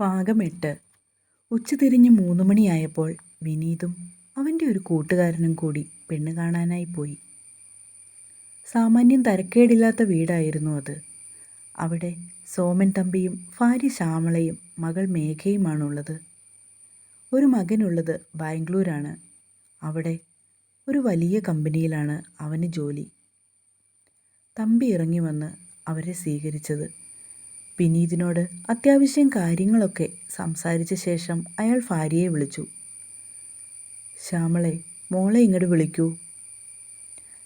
ഭാഗം എട്ട് ഉച്ചതിരിഞ്ഞ് മൂന്ന് മണിയായപ്പോൾ വിനീതും അവന്റെ ഒരു കൂട്ടുകാരനും കൂടി പെണ്ണ് കാണാനായി പോയി. സാമാന്യം തരക്കേടില്ലാത്ത വീടായിരുന്നു അത്. അവിടെ സോമൻ തമ്പിയും ഭാര്യ ശ്യാമളയും മകൾ മേഘയുമാണുള്ളത്. ഒരു മകനുള്ളത് ബാംഗ്ലൂരാണ്. അവിടെ ഒരു വലിയ കമ്പനിയിലാണ് അവന് ജോലി. തമ്പി ഇറങ്ങി വന്ന് അവരെ സ്വീകരിച്ചത് വിനീതിനോട് അത്യാവശ്യം കാര്യങ്ങളൊക്കെ സംസാരിച്ച ശേഷം അയാൾ ഭാര്യയെ വിളിച്ചു. ശ്യാമളെ മോളെ ഇങ്ങോട്ട് വിളിക്കൂ.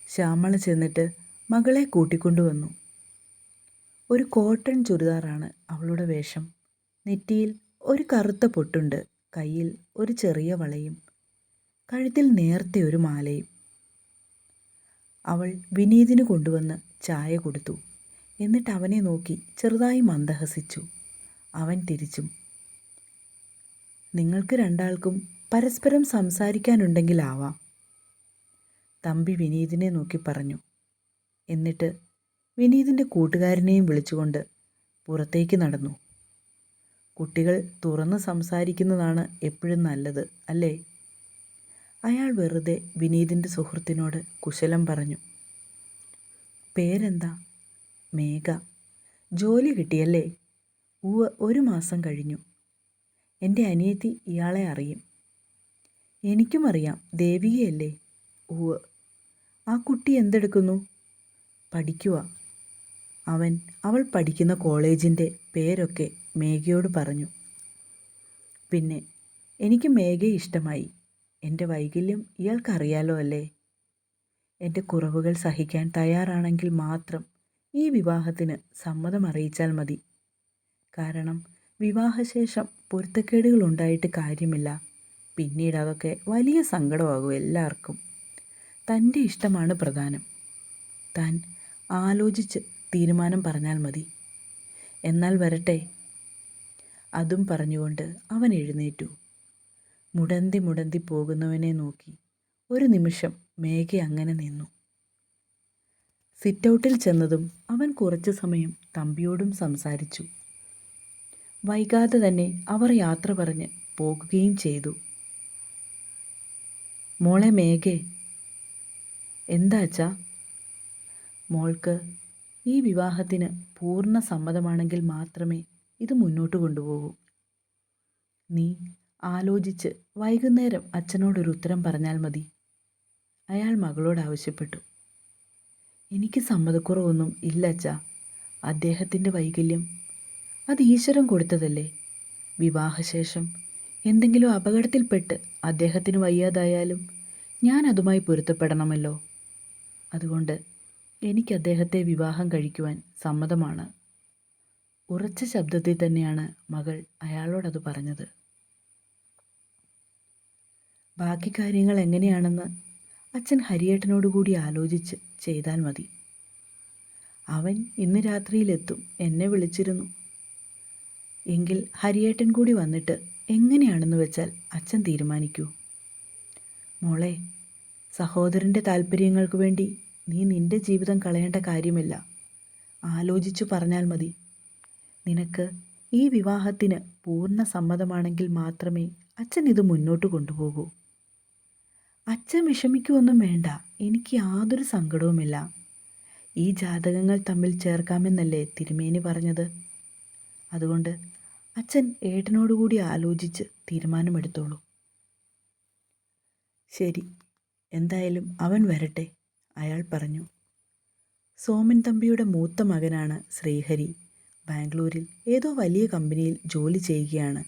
ശ്യാമള ചെന്നിട്ട് മകളെ കൂട്ടിക്കൊണ്ടുവന്നു ഒരു കോട്ടൺ ചുരിദാറാണ് അവളുടെ വേഷം. നെറ്റിയിൽ ഒരു കറുത്ത പൊട്ടുണ്ട് കയ്യിൽ ഒരു ചെറിയ വളയും കഴുത്തിൽ നേർത്തെ ഒരു മാലയും. അവൾ വിനീതിന് കൊണ്ടുവന്ന് ചായ കൊടുത്തു. എന്നിട്ട് അവനെ നോക്കി ചെറുതായി മന്ദഹസിച്ചു. അവൻ തിരിച്ചും നിങ്ങൾക്ക് രണ്ടാൾക്കും പരസ്പരം സംസാരിക്കാനുണ്ടെങ്കിലാവാം. തമ്പി വിനീതിനെ നോക്കി പറഞ്ഞു. എന്നിട്ട് വിനീതിന്റെ കൂട്ടുകാരനെയും വിളിച്ചുകൊണ്ട് പുറത്തേക്ക് നടന്നു. കുട്ടികൾ തുറന്ന് സംസാരിക്കുന്നതാണ് എപ്പോഴും നല്ലത് അല്ലേ? അയാൾ വെറുതെ വിനീതിന്റെ സുഹൃത്തിനോട് കുശലം പറഞ്ഞു. പേരെന്താ? മേഘ. ജോലി കിട്ടിയല്ലേ? ഉവ്വ് ഒരു മാസം കഴിഞ്ഞു. എന്റെ അനിയത്തി ഇയാളെ അറിയും. എനിക്കും അറിയാം. ദേവികയല്ലേ? ഉവ് ആ കുട്ടി എന്തെടുക്കുന്നു? പഠിക്കുക അവൻ അവൾ പഠിക്കുന്ന കോളേജിന്റെ പേരൊക്കെ മേഘയോട് പറഞ്ഞു. പിന്നെ എനിക്ക് മേഘയെ ഇഷ്ടമായി. എന്റെ വൈകല്യം ഇയാൾക്കറിയാലോ അല്ലേ? എന്റെ കുറവുകൾ സഹിക്കാൻ തയ്യാറാണെങ്കിൽ മാത്രം ഈ വിവാഹത്തിന് സമ്മതം അറിയിച്ചാൽ മതി. കാരണം വിവാഹശേഷം പൊരുത്തക്കേടുകൾ ഉണ്ടായിട്ട് കാര്യമില്ല. പിന്നീട് അതൊക്കെ വലിയ സങ്കടമാകും എല്ലാവർക്കും. തന്റെ ഇഷ്ടമാണ് പ്രധാനം. താൻ ആലോചിച്ച് തീരുമാനം പറഞ്ഞാൽ മതി. എന്നാൽ വരട്ടെ. അതും പറഞ്ഞുകൊണ്ട് അവൻ എഴുന്നേറ്റു. മുടന്തി മുടന്തി പോകുന്നവനെ നോക്കി. ഒരു നിമിഷം മേഘ അങ്ങനെ നിന്നു. സിറ്റൗട്ടിൽ ചെന്നതും അവൻ കുറച്ചു സമയം തമ്പിയോടും സംസാരിച്ചു. വൈകാതെ തന്നെ അവർ യാത്ര പറഞ്ഞ് പോകുകയും ചെയ്തു. മോളെ മേഘേ എന്താച്ചാ മോൾക്ക് ഈ വിവാഹത്തിന് പൂർണ സമ്മതമാണെങ്കിൽ മാത്രമേ ഇത് മുന്നോട്ട് കൊണ്ടുപോകൂ നീ ആലോചിച്ച് വൈകുന്നേരം അച്ഛനോടൊരു ഉത്തരം പറഞ്ഞാൽ മതി. അയാൾ മകളോട് ആവശ്യപ്പെട്ടു. എനിക്ക് സമ്മതക്കുറവൊന്നും ഇല്ല അച്ഛാ അദ്ദേഹത്തിന്റെ വൈകല്യം. അത് ഈശ്വരൻ കൊടുത്തതല്ലേ? വിവാഹശേഷം എന്തെങ്കിലും അപകടത്തിൽപ്പെട്ട് അദ്ദേഹത്തിന് വയ്യാതായാലും ഞാൻ അതുമായി പൊരുത്തപ്പെടണമല്ലോ. അതുകൊണ്ട് എനിക്ക് അദ്ദേഹത്തെ വിവാഹം കഴിക്കുവാൻ സമ്മതമാണ്. ഉറച്ച ശബ്ദത്തിൽ തന്നെയാണ് മകൾ അയാളോടത് പറഞ്ഞത്. ബാക്കി കാര്യങ്ങൾ എങ്ങനെയാണെന്ന് അച്ഛൻ ഹരിയേട്ടനോടുകൂടി ആലോചിച്ച് ചെയ്താൽ മതി. അവൻ ഇന്ന് രാത്രിയിലെത്തും എന്നെ വിളിച്ചിരുന്നു. എങ്കിൽ ഹരിയേട്ടൻ കൂടി വന്നിട്ട് എങ്ങനെയാണെന്ന് വെച്ചാൽ അച്ഛൻ തീരുമാനിക്കൂ. മോളെ സഹോദരന്റെ താല്പര്യങ്ങൾക്ക് വേണ്ടി നീ നിന്റെ ജീവിതം കളയേണ്ട കാര്യമില്ല. ആലോചിച്ചു പറഞ്ഞാൽ മതി. നിനക്ക് ഈ വിവാഹത്തിന് പൂർണ സമ്മതമാണെങ്കിൽ മാത്രമേ അച്ഛൻ ഇത് മുന്നോട്ട് കൊണ്ടുപോകൂ. അച്ഛൻ വിഷമിക്കുമൊന്നും വേണ്ട. എനിക്ക് യാതൊരു സങ്കടവുമില്ല. ഈ ജാതകങ്ങൾ തമ്മിൽ ചേർക്കാമെന്നല്ലേ തിരുമേനി പറഞ്ഞത്? അതുകൊണ്ട് അച്ഛൻ ഏട്ടനോടുകൂടി ആലോചിച്ച് തീരുമാനമെടുത്തോളൂ. ശരി. എന്തായാലും അവൻ വരട്ടെ അയാൾ പറഞ്ഞു. സോമൻ തമ്പിയുടെ മൂത്ത മകനാണ് ശ്രീഹരി. ബാംഗ്ലൂരിൽ ഏതോ വലിയ കമ്പനിയിൽ ജോലി ചെയ്യുകയാണ്.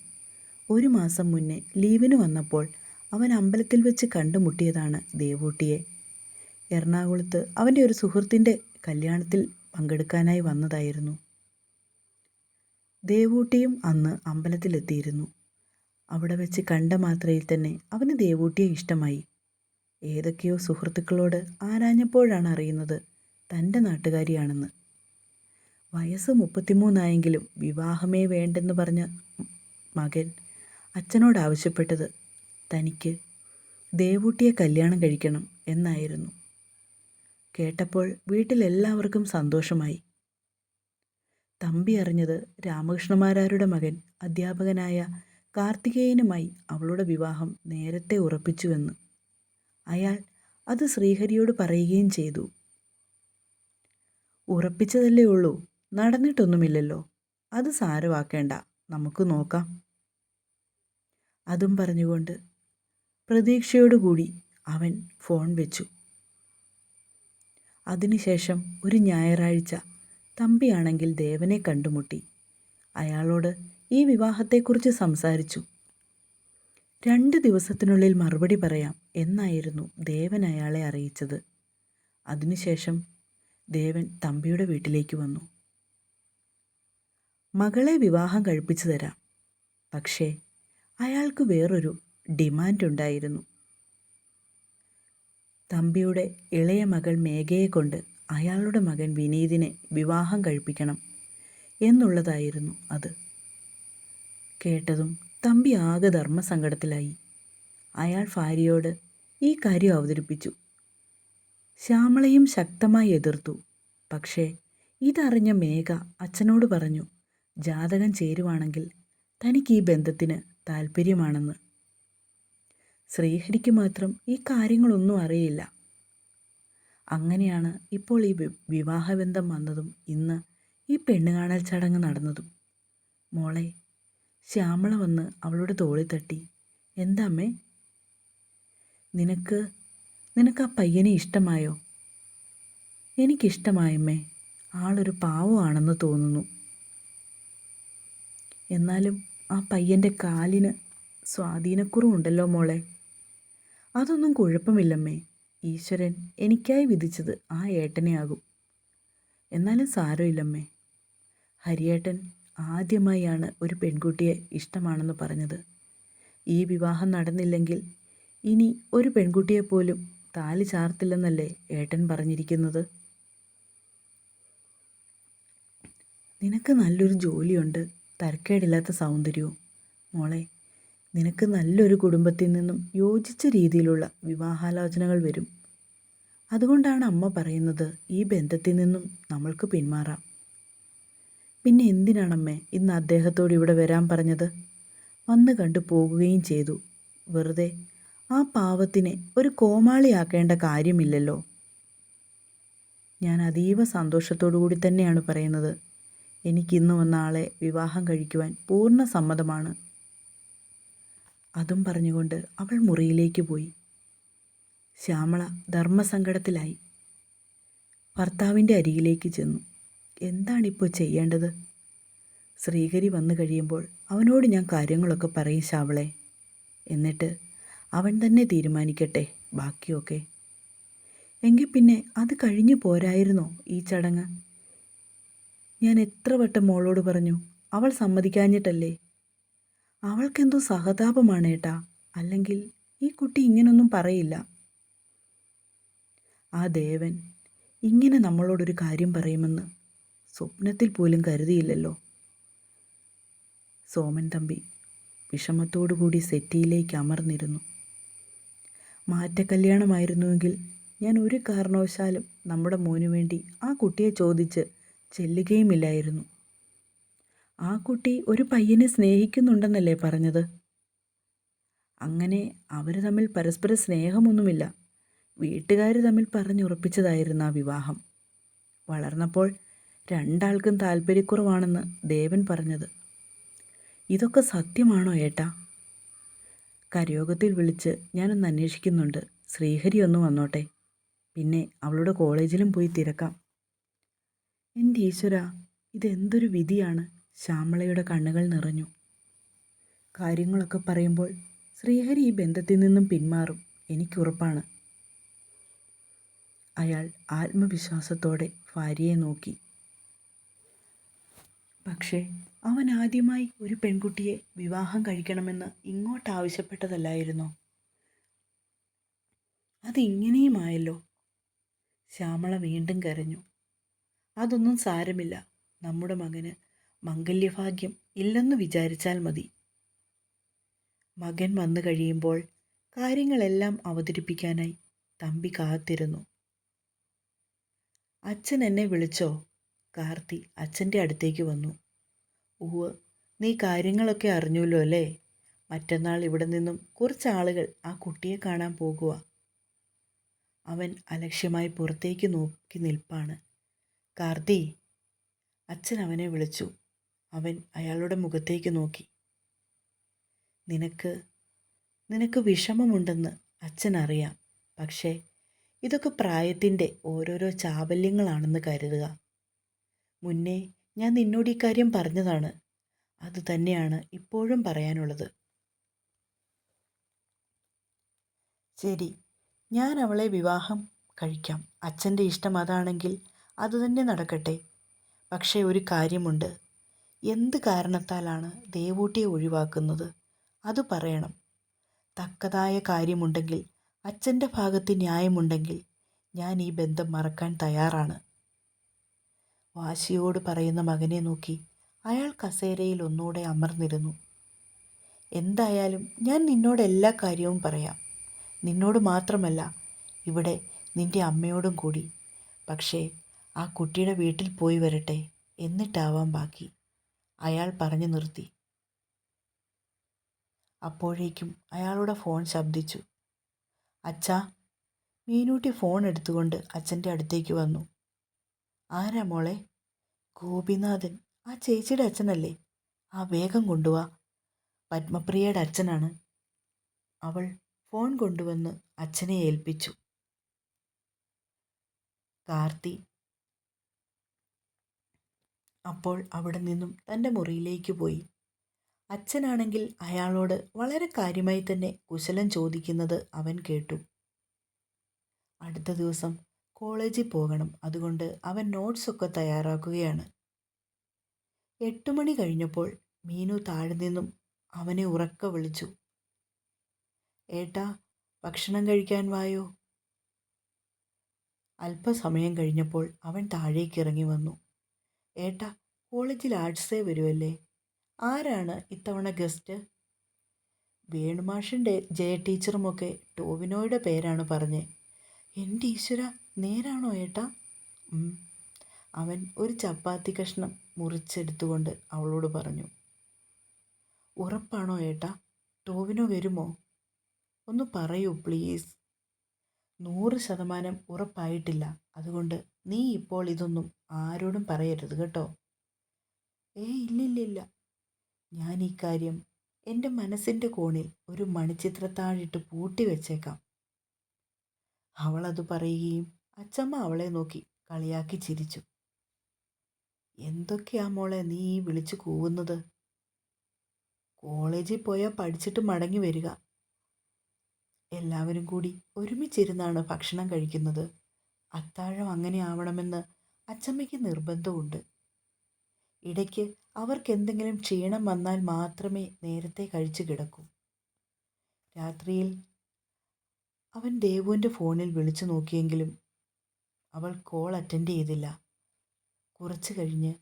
ഒരു മാസം മുന്നേ ലീവിന് വന്നപ്പോൾ അവൻ അമ്പലത്തിൽ വെച്ച് കണ്ടുമുട്ടിയതാണ് ദേവൂട്ടിയെ. എറണാകുളത്ത് അവന്റെ ഒരു സുഹൃത്തിന്റെ കല്യാണത്തിൽ പങ്കെടുക്കാനായി വന്നതായിരുന്നു. ദേവൂട്ടിയും അന്ന് അമ്പലത്തിലെത്തിയിരുന്നു. അവിടെ വെച്ച് കണ്ട മാത്രയിൽ തന്നെ അവന് ദേവൂട്ടിയെ ഇഷ്ടമായി. ഏതൊക്കെയോ സുഹൃത്തുക്കളോട് ആരാഞ്ഞപ്പോഴാണ് അറിയുന്നത് തന്റെ നാട്ടുകാരിയാണെന്ന്. വയസ്സ് മുപ്പത്തിമൂന്നായെങ്കിലും വിവാഹമേ വേണ്ടെന്ന് പറഞ്ഞ മകൻ അച്ഛനോട് ആവശ്യപ്പെട്ടത് തനിക്ക് ദേവൂട്ടിയെ കല്യാണം കഴിക്കണം എന്നായിരുന്നു. കേട്ടപ്പോൾ വീട്ടിലെല്ലാവർക്കും സന്തോഷമായി. തമ്പി അറിഞ്ഞത് രാമകൃഷ്ണമാരാരുടെ മകൻ അധ്യാപകനായ കാർത്തികേയനുമായി അവളുടെ വിവാഹം നേരത്തെ ഉറപ്പിച്ചുവെന്ന്. അയാൾ അത് ശ്രീഹരിയോട് പറയുകയും ചെയ്തു. ഉറപ്പിച്ചതല്ലേ ഉള്ളൂ നടന്നിട്ടൊന്നുമില്ലല്ലോ അത് സാരവാക്കേണ്ട നമുക്ക് നോക്കാം അതും പറഞ്ഞുകൊണ്ട് പ്രതീക്ഷയോടുകൂടി അവൻ ഫോൺ വെച്ചു. അതിനുശേഷം ഒരു ഞായറാഴ്ച തമ്പിയാണെങ്കിൽ ദേവനെ കണ്ടുമുട്ടി. അയാളോട് ഈ വിവാഹത്തെക്കുറിച്ച് സംസാരിച്ചു. രണ്ട് ദിവസത്തിനുള്ളിൽ മറുപടി പറയാം എന്നായിരുന്നു ദേവൻ അയാളെ അറിയിച്ചത്. അതിനുശേഷം ദേവൻ തമ്പിയുടെ വീട്ടിലേക്ക് വന്നു. മകളെ വിവാഹം കഴിപ്പിച്ചു തരാം. പക്ഷേ അയാൾക്ക് വേറൊരു ഡിമാൻഡ് ഉണ്ടായിരുന്നു തമ്പിയുടെ ഇളയ മകൾ മേഘയെ കൊണ്ട് അയാളുടെ മകൻ വിനീതിനെ വിവാഹം കഴിപ്പിക്കണം എന്നുള്ളതായിരുന്നു അത്. കേട്ടതും തമ്പി ആകെ ധർമ്മസങ്കടത്തിലായി. അയാൾ ഭാര്യയോട് ഈ കാര്യം അവതരിപ്പിച്ചു. ശ്യാമളയും ശക്തമായി എതിർത്തു. പക്ഷേ ഇതറിഞ്ഞ മേഘ അച്ഛനോട് പറഞ്ഞു ജാതകം ചേരുവാണെങ്കിൽ തനിക്ക് ഈ ബന്ധത്തിന് താല്പര്യമാണെന്ന് ശ്രീഹരിക്ക് മാത്രം ഈ കാര്യങ്ങളൊന്നും അറിയില്ല. അങ്ങനെയാണ് ഇപ്പോൾ ഈ വിവാഹബന്ധം വന്നതും ഇന്ന് ഈ പെണ്ണുകാണൽ ചടങ്ങ് നടന്നതും. മോളെ ശ്യാമള വന്ന് അവളുടെ തോളിൽ തട്ടി. എന്താമ്മേ? നിനക്ക് നിനക്ക് ആ പയ്യനെ ഇഷ്ടമായോ? എനിക്കിഷ്ടമായമ്മേ ആളൊരു പാവമാണെന്ന് തോന്നുന്നു. എന്നാലും ആ പയ്യന്റെ കാലിന് സ്വാധീനക്കുറവുണ്ടല്ലോ മോളെ. അതൊന്നും കുഴപ്പമില്ലമ്മേ. ഈശ്വരൻ എനിക്കായി വിധിച്ചത് ആ ഏട്ടനെയാകും. എന്നാലും സാരമില്ലമ്മേ. ഹരിയേട്ടൻ ആദ്യമായാണ് ഒരു പെൺകുട്ടിയെ ഇഷ്ടമാണെന്ന് പറഞ്ഞത്. ഈ വിവാഹം നടന്നില്ലെങ്കിൽ ഇനി ഒരു പെൺകുട്ടിയെ പോലും താലി ചാർത്തില്ലെന്നല്ലേ ഏട്ടൻ പറഞ്ഞിരിക്കുന്നത്? നിനക്ക് നല്ലൊരു ജോലിയുണ്ട്. തരക്കേടില്ലാത്ത സൗന്ദര്യവും. മോളെ നിനക്ക് നല്ലൊരു കുടുംബത്തിൽ നിന്നും യോജിച്ച രീതിയിലുള്ള വിവാഹാലോചനകൾ വരും. അതുകൊണ്ടാണ് അമ്മ പറയുന്നത് ഈ ബന്ധത്തിൽ നിന്നും നമ്മൾക്ക് പിന്മാറാം. പിന്നെ എന്തിനാണമ്മേ ഇന്ന് അദ്ദേഹത്തോട് ഇവിടെ വരാൻ പറഞ്ഞത്? വന്ന് കണ്ടു പോകുകയും ചെയ്തു. വെറുതെ ആ പാവത്തിനെ ഒരു കോമാളിയാക്കേണ്ട കാര്യമില്ലല്ലോ. ഞാൻ അതീവ സന്തോഷത്തോടു കൂടി തന്നെയാണ് പറയുന്നത്. എനിക്കിന്ന് വന്ന ആളെ വിവാഹം കഴിക്കുവാൻ പൂർണ സമ്മതമാണ്. അതും പറഞ്ഞുകൊണ്ട് അവൾ മുറിയിലേക്ക് പോയി. ശ്യാമള ധർമ്മസങ്കടത്തിലായി. ഭർത്താവിന്റെ അരികിലേക്ക് ചെന്നു. എന്താണിപ്പോൾ ചെയ്യേണ്ടത്? ശ്രീകരി വന്നു കഴിയുമ്പോൾ അവനോട് ഞാൻ കാര്യങ്ങളൊക്കെ പറയും ശ്യാവളെ എന്നിട്ട് അവൻ തന്നെ തീരുമാനിക്കട്ടെ ബാക്കിയൊക്കെ. എങ്കിൽ പിന്നെ അത് കഴിഞ്ഞു പോരായിരുന്നോ ഈ ചടങ്ങ്? ഞാൻ എത്ര വട്ടം മോളോട് പറഞ്ഞു അവൾ സമ്മതിക്കാഞ്ഞിട്ടല്ലേ? അവൾക്കെന്തോ സഹതാപമാണ് ഏട്ടാ. അല്ലെങ്കിൽ ഈ കുട്ടി ഇങ്ങനൊന്നും പറയില്ല. ആ ദേവൻ ഇങ്ങനെ നമ്മളോടൊരു കാര്യം പറയുമെന്ന് സ്വപ്നത്തിൽ പോലും കരുതിയില്ലല്ലോ. സോമൻ തമ്പി വിഷമത്തോടുകൂടി സെറ്റിയിലേക്ക് അമർന്നിരുന്നു. മാറ്റക്കല്യാണമായിരുന്നുവെങ്കിൽ ഞാൻ ഒരു കാരണവശാലും നമ്മുടെ മോനു വേണ്ടി ആ കുട്ടിയെ ചോദിച്ച് ചെല്ലുകയുമില്ലായിരുന്നു. ആ കുട്ടി ഒരു പയ്യനെ സ്നേഹിക്കുന്നുണ്ടെന്നല്ലേ പറഞ്ഞത്? അങ്ങനെ അവർ തമ്മിൽ പരസ്പര സ്നേഹമൊന്നുമില്ല. വീട്ടുകാർ തമ്മിൽ പറഞ്ഞുറപ്പിച്ചതായിരുന്നു ആ വിവാഹം. വളർന്നപ്പോൾ രണ്ടാൾക്കും താല്പര്യക്കുറവാണെന്ന് ദേവൻ പറഞ്ഞത്. ഇതൊക്കെ സത്യമാണോ ഏട്ടാ? കരയോഗത്തിൽ വിളിച്ച് ഞാനൊന്ന് അന്വേഷിക്കുന്നുണ്ട്. ശ്രീഹരി ഒന്ന് വന്നോട്ടെ. പിന്നെ അവളുടെ കോളേജിലും പോയി തിരക്കാം. എന്റെ ഈശ്വര ഇതെന്തൊരു വിധിയാണ്? ശ്യാമളയുടെ കണ്ണുകൾ നിറഞ്ഞു. കാര്യങ്ങളൊക്കെ പറയുമ്പോൾ ശ്രീഹരി ഈ ബന്ധത്തിൽ നിന്നും പിന്മാറും എനിക്കുറപ്പാണ് അയാൾ ആത്മവിശ്വാസത്തോടെ ഭാര്യയെ നോക്കി. പക്ഷേ അവൻ ആദ്യമായി ഒരു പെൺകുട്ടിയെ വിവാഹം കഴിക്കണമെന്ന് ഇങ്ങോട്ട് ആവശ്യപ്പെട്ടതല്ലായിരുന്നോ? അതിങ്ങനെയുമായല്ലോ. ശ്യാമള വീണ്ടും കരഞ്ഞു. അതൊന്നും സാരമില്ല. നമ്മുടെ മകന് മംഗല്യഭാഗ്യം ഇല്ലെന്ന് വിചാരിച്ചാൽ മതി. മകൻ വന്നു കഴിയുമ്പോൾ കാര്യങ്ങളെല്ലാം അവതരിപ്പിക്കാനായി തമ്പി കാത്തിരുന്നു. അച്ഛൻ എന്നെ വിളിച്ചോ? കാർത്തി അച്ഛന്റെ അടുത്തേക്ക് വന്നു. ഉവ് നീ കാര്യങ്ങളൊക്കെ അറിഞ്ഞല്ലോ അല്ലേ? മറ്റന്നാൾ ഇവിടെ നിന്നും കുറച്ച് ആളുകൾ ആ കുട്ടിയെ കാണാൻ പോകുക അവൻ അലക്ഷ്യമായി പുറത്തേക്ക് നോക്കി നിൽപ്പാണ്. കാർത്തി അച്ഛൻ അവനെ വിളിച്ചു. അവൻ അയാളുടെ മുഖത്തേക്ക് നോക്കി. നിനക്ക് നിനക്ക് വിഷമമുണ്ടെന്ന് അച്ഛൻ അറിയാം. പക്ഷേ ഇതൊക്കെ പ്രായത്തിന്റെ ഓരോരോ ചാബല്യങ്ങളാണെന്ന് കരുതുക. മുന്നേ ഞാൻ നിന്നോട് ഈ കാര്യം പറഞ്ഞതാണ്. അത് തന്നെയാണ് ഇപ്പോഴും പറയാനുള്ളത്. ശരി ഞാൻ അവളെ വിവാഹം കഴിക്കാം. അച്ഛന്റെ ഇഷ്ടം അതാണെങ്കിൽ അതുതന്നെ നടക്കട്ടെ. പക്ഷേ ഒരു കാര്യമുണ്ട്. എന്ത് കാരണത്താലാണ് ദേവൂട്ടിയെ ഒഴിവാക്കുന്നത്? അത് പറയണം. തക്കതായ കാര്യമുണ്ടെങ്കിൽ അച്ഛന്റെ ഭാഗത്ത് ന്യായമുണ്ടെങ്കിൽ ഞാൻ ഈ ബന്ധം മറക്കാൻ തയ്യാറാണ്. വാശിയോട് പറയുന്ന മകനെ നോക്കി അയാൾ കസേരയിൽ ഒന്നുകൂടെ അമർന്നിരുന്നു. എന്തായാലും ഞാൻ നിന്നോട് എല്ലാ കാര്യവും പറയാം. നിന്നോട് മാത്രമല്ല ഇവിടെ നിന്റെ അമ്മയോടും കൂടി. പക്ഷേ ആ കുട്ടിയുടെ വീട്ടിൽ പോയി വരട്ടെ എന്നിട്ടാവാം ബാക്കി. അയാൾ പറഞ്ഞു നിർത്തി. അപ്പോഴേക്കും അയാളുടെ ഫോൺ ശബ്ദിച്ചു. അച്ഛാ മീനൂട്ടി ഫോൺ എടുത്തുകൊണ്ട് അച്ഛന്റെ അടുത്തേക്ക് വന്നു. ആരാ മോളെ? ഗോപിനാഥൻ. ആ ചേച്ചിയുടെ അച്ഛനല്ലേ? ആ വേഗം കൊണ്ടുവാ. പത്മപ്രിയയുടെ അച്ഛനാണ്. അവൾ ഫോൺ കൊണ്ടുവന്ന് അച്ഛനെ ഏൽപ്പിച്ചു. കാർത്തി അപ്പോൾ അവിടെ നിന്നും തന്റെ മുറിയിലേക്ക് പോയി. അച്ഛനാണെങ്കിൽ അയാളോട് വളരെ കാര്യമായി തന്നെ കുശലം ചോദിക്കുന്നത് അവൻ കേട്ടു. അടുത്ത ദിവസം കോളേജിൽ പോകണം. അതുകൊണ്ട് അവൻ നോട്ട്സൊക്കെ തയ്യാറാക്കുകയാണ്. എട്ട് മണി കഴിഞ്ഞപ്പോൾ മീനു താഴെ നിന്നും അവനെ ഉറക്ക വിളിച്ചു. ഏട്ടാ ഭക്ഷണം കഴിക്കാൻ വായോ? അല്പസമയം കഴിഞ്ഞപ്പോൾ അവൻ താഴേക്കിറങ്ങി വന്നു. ഏട്ടാ കോളേജിൽ ആർട്സേ വരുമല്ലേ ആരാണ് ഇത്തവണ ഗസ്റ്റ്? വേണുമാഷിന്റെ ജയ ടീച്ചറുമൊക്കെ ടോവിനോയുടെ പേരാണ് പറഞ്ഞത് എന്റെ ഈശ്വര നേരാണോ ഏട്ടാ? അവൻ ഒരു ചപ്പാത്തി കഷ്ണം മുറിച്ചെടുത്തുകൊണ്ട് അവളോട് പറഞ്ഞു. ഉറപ്പാണോ ഏട്ടാ? ടോവിനോ വരുമോ? ഒന്ന് പറയൂ പ്ലീസ്. നൂറ് ശതമാനം ഉറപ്പായിട്ടില്ല. അതുകൊണ്ട് നീ ഇപ്പോൾ ഇതൊന്നും ആരോടും പറയരുത് കേട്ടോ. ഏ ഇല്ലില്ലില്ല. ഞാൻ ഈ കാര്യം എന്റെ മനസ്സിന്റെ കോണിൽ ഒരു മണിച്ചിത്രത്താഴിട്ട് പൂട്ടി വെച്ചേക്കാം. അവളത് പറയുകയും അച്ചമ്മ അവളെ നോക്കി കളിയാക്കി ചിരിച്ചു. എന്തൊക്കെയാ മോളെ നീ വിളിച്ചു കൂവുന്നത്? കോളേജിൽ പോയാൽ പഠിച്ചിട്ട് മടങ്ങി വരിക. എല്ലാവരും കൂടി ഒരുമിച്ചിരുന്നാണ് ഭക്ഷണം കഴിക്കുന്നത്. അത്താഴം അങ്ങനെ ആവണമെന്ന് അച്ചമ്മയ്ക്ക് നിർബന്ധമുണ്ട്. ഇടയ്ക്ക് അവർക്ക് എന്തെങ്കിലും ക്ഷീണം വന്നാൽ മാത്രമേ നേരത്തെ കഴിച്ചു കിടക്കൂ. രാത്രിയിൽ അവൻ ദേവുവിന്റെ ഫോണിൽ വിളിച്ചു നോക്കിയെങ്കിലും അവൾ കോൾ അറ്റൻഡ് ചെയ്തില്ല. കുറച്ചു കഴിഞ്ഞ്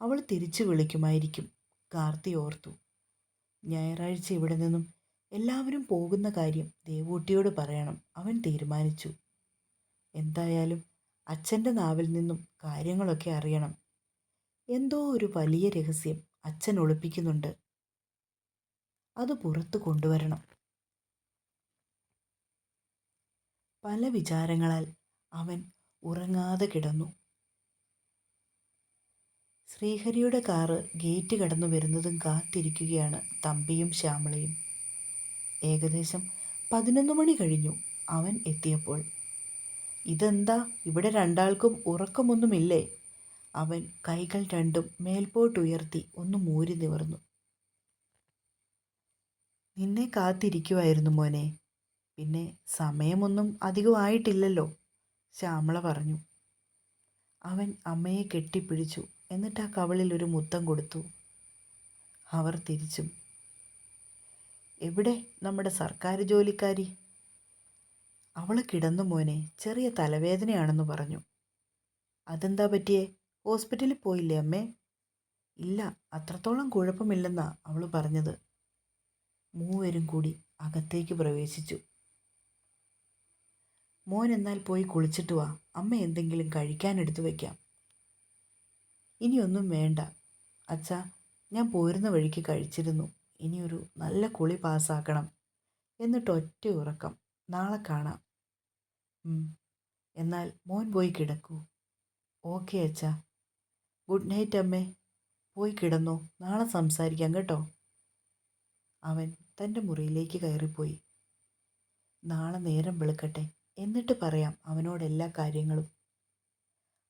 അവൾ തിരിച്ചു വിളിക്കുമായിരിക്കും. കാർത്തി ഓർത്തു. ഞായറാഴ്ച ഇവിടെ നിന്നും എല്ലാവരും പോകുന്ന കാര്യം ദേവൂട്ടിയോട് പറയണം. അവൻ തീരുമാനിച്ചു. എന്തായാലും അച്ഛന്റെ നാവിൽ നിന്നും കാര്യങ്ങളൊക്കെ അറിയണം. എന്തോ ഒരു വലിയ രഹസ്യം അച്ഛൻ ഒളിപ്പിക്കുന്നുണ്ട്. അത് പുറത്തു കൊണ്ടുവരണം. പല വിചാരങ്ങളാൽ അവൻ ഉറങ്ങാതെ കിടന്നു. ശ്രീഹരിയുടെ കാറ് ഗേറ്റ് കടന്നു വരുന്നതും കാത്തിരിക്കുകയാണ് തമ്പിയും ശ്യാമളയും. ഏകദേശം പതിനൊന്ന് മണി കഴിഞ്ഞു അവൻ എത്തിയപ്പോൾ. ഇതെന്താ? ഇവിടെ രണ്ടാൾക്കും ഉറക്കമൊന്നുമില്ലേ? അവൻ കൈകൾ രണ്ടും മേൽപോട്ടുയർത്തി ഒന്ന് മൂരി നിവർന്നു. നിന്നെ കാത്തിരിക്കുമായിരുന്നു മോനെ. പിന്നെ സമയമൊന്നും അധികമായിട്ടില്ലല്ലോ ശ്യാമള പറഞ്ഞു. അവൻ അമ്മയെ കെട്ടിപ്പിടിച്ചു എന്നിട്ട് ആ കവളിൽ ഒരു മുത്തം കൊടുത്തു. അവർ തിരിച്ചും എവിടെ നമ്മുടെ സർക്കാർ ജോലിക്കാരി? അവൾ കിടന്നു മോനെ ചെറിയ തലവേദനയാണെന്ന് പറഞ്ഞു. അതെന്താ പറ്റിയേ? ഹോസ്പിറ്റലിൽ പോയില്ലേ അമ്മേ? ഇല്ല അത്രത്തോളം കുഴപ്പമില്ലെന്നാ അവൾ പറഞ്ഞത്. മൂവരും കൂടി അകത്തേക്ക് പ്രവേശിച്ചു. മോൻ എന്നാൽ പോയി കുളിച്ചിട്ട് വാ. അമ്മ എന്തെങ്കിലും കഴിക്കാൻ എടുത്തു വയ്ക്കാം ഇനിയൊന്നും വേണ്ട. അച്ഛാ ഞാൻ പോരുന്ന വഴിക്ക് കഴിച്ചിരുന്നു. ഇനിയൊരു നല്ല കുളി പാസ്സാക്കണം. എന്നിട്ട് ഒറ്റ ഉറക്കം. നാളെ കാണാം. എന്നാൽ മോൻ പോയി കിടക്കൂ. ഓക്കെ അച്ഛാ. ഗുഡ് നൈറ്റ് അമ്മേ. പോയി കിടന്നോ. നാളെ സംസാരിക്കാം കേട്ടോ. അവൻ തന്റെ മുറിയിലേക്ക് കയറിപ്പോയി. നാളെ നേരം വെളുക്കട്ടെ. എന്നിട്ട് പറയാം അവനോട് എല്ലാ കാര്യങ്ങളും.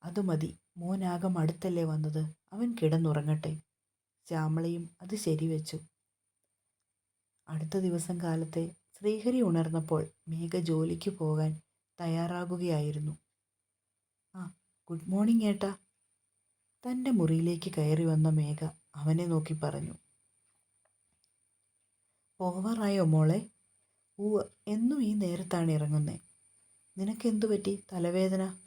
അത് മതി. മോനാകം അടുത്തല്ലേ വന്നത്. അവൻ കിടന്നുറങ്ങട്ടെ. ശ്യാമളയും അത് ശരിവെച്ചു. അടുത്ത ദിവസം കാലത്തെ ശ്രീഹരി ഉണർന്നപ്പോൾ മേഘ ജോലിക്ക് പോകാൻ തയ്യാറാകുകയായിരുന്നു. ആ ഗുഡ് മോർണിംഗ് ഏട്ടാ. തന്റെ മുറിയിലേക്ക് കയറി വന്ന മേഘ അവനെ നോക്കി പറഞ്ഞു. പോവാറായോ മോളെ? ഊവ് എന്നും ഈ നേരത്താണ് ഇറങ്ങുന്നേ. നിനക്കെന്തു പറ്റി? തലവേദന?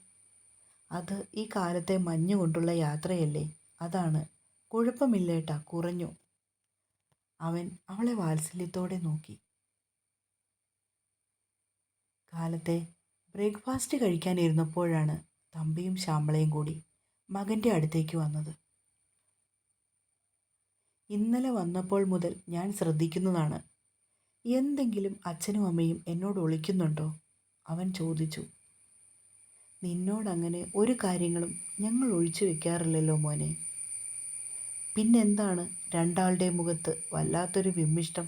അത് ഈ കാലത്തെ മഞ്ഞ് കൊണ്ടുള്ള യാത്രയല്ലേ. അതാണ്. കുഴപ്പമില്ലേട്ടാ കുറഞ്ഞു. അവൻ അവളെ വാത്സല്യത്തോടെ നോക്കി. കാലത്തെ ബ്രേക്ക്ഫാസ്റ്റ് കഴിക്കാനിരുന്നപ്പോഴാണ് തമ്പിയും ശാമ്പളയും കൂടി മകന്റെ അടുത്തേക്ക് വന്നത്. ഇന്നലെ വന്നപ്പോൾ മുതൽ ഞാൻ ശ്രദ്ധിക്കുന്നതാണ്. എന്തെങ്കിലും അച്ഛനും അമ്മയും എന്നോട് ഒളിക്കുന്നുണ്ടോ അവൻ ചോദിച്ചു. നിന്നോടങ്ങനെ ഒരു കാര്യങ്ങളും ഞങ്ങൾ ഒഴിച്ചു വെക്കാറില്ലല്ലോ മോനെ. പിന്നെന്താണ് രണ്ടാളുടെ മുഖത്ത് വല്ലാത്തൊരു വിമ്മിഷ്ടം.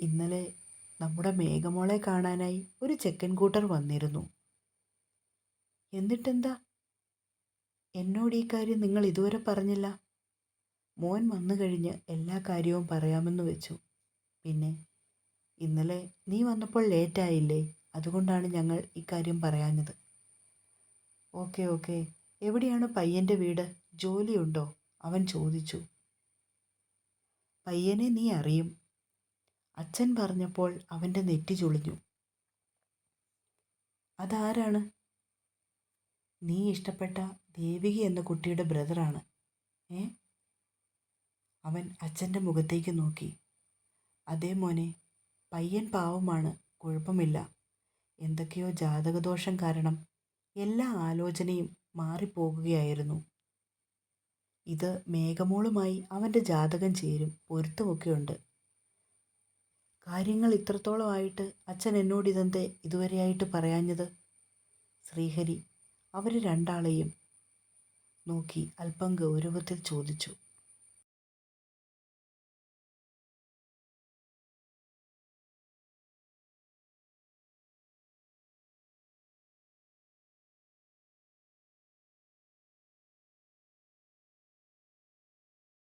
ഇന്നലെ നമ്മുടെ മേഘമോളെ കാണാനായി ഒരു ചെക്കൻ കൂട്ടർ വന്നിരുന്നു. എന്നിട്ടെന്താ? എന്നോട് ഈ കാര്യം നിങ്ങൾ ഇതുവരെ പറഞ്ഞില്ല? മോൻ വന്നു കഴിഞ്ഞ് എല്ലാ കാര്യവും പറയാമെന്ന് വെച്ചു. പിന്നെ ഇന്നലെ നീ വന്നപ്പോൾ ലേറ്റായില്ലേ അതുകൊണ്ടാണ് ഞങ്ങൾ ഇക്കാര്യം പറയാഞ്ഞത്. Okay okay. എവിടെയാണ് പയ്യന്റെ വീട്? ജോലിയുണ്ടോ? അവൻ ചോദിച്ചു. പയ്യനെ നീ അറിയും. അച്ഛൻ പറഞ്ഞപ്പോൾ അവന്റെ നെറ്റി ചുളിഞ്ഞു. അതാരാണ്? നീ ഇഷ്ടപ്പെട്ട ദേവികി എന്ന കുട്ടിയുടെ ബ്രദറാണ് ഏ? അവൻ അച്ഛന്റെ മുഖത്തേക്ക് നോക്കി. അതേ മോനെ പയ്യൻ പാവമാണ് കുഴപ്പമില്ല. എന്തൊക്കെയോ ജാതകദോഷം കാരണം എല്ലാ ആലോചനയും മാറിപ്പോകുകയായിരുന്നു. ഇത് മേഘമോളുമായി അവന്റെ ജാതകം ചേരും പൊരുത്തമൊക്കെയുണ്ട്. കാര്യങ്ങൾ ഇത്രത്തോളമായിട്ട് അച്ഛൻ എന്നോട് ഇതെന്തേ ഇതുവരെയായിട്ട് പറയാഞ്ഞത്? ശ്രീഹരി അവർ രണ്ടാളെയും നോക്കി അല്പം ഗൗരവത്തിൽ ചോദിച്ചു.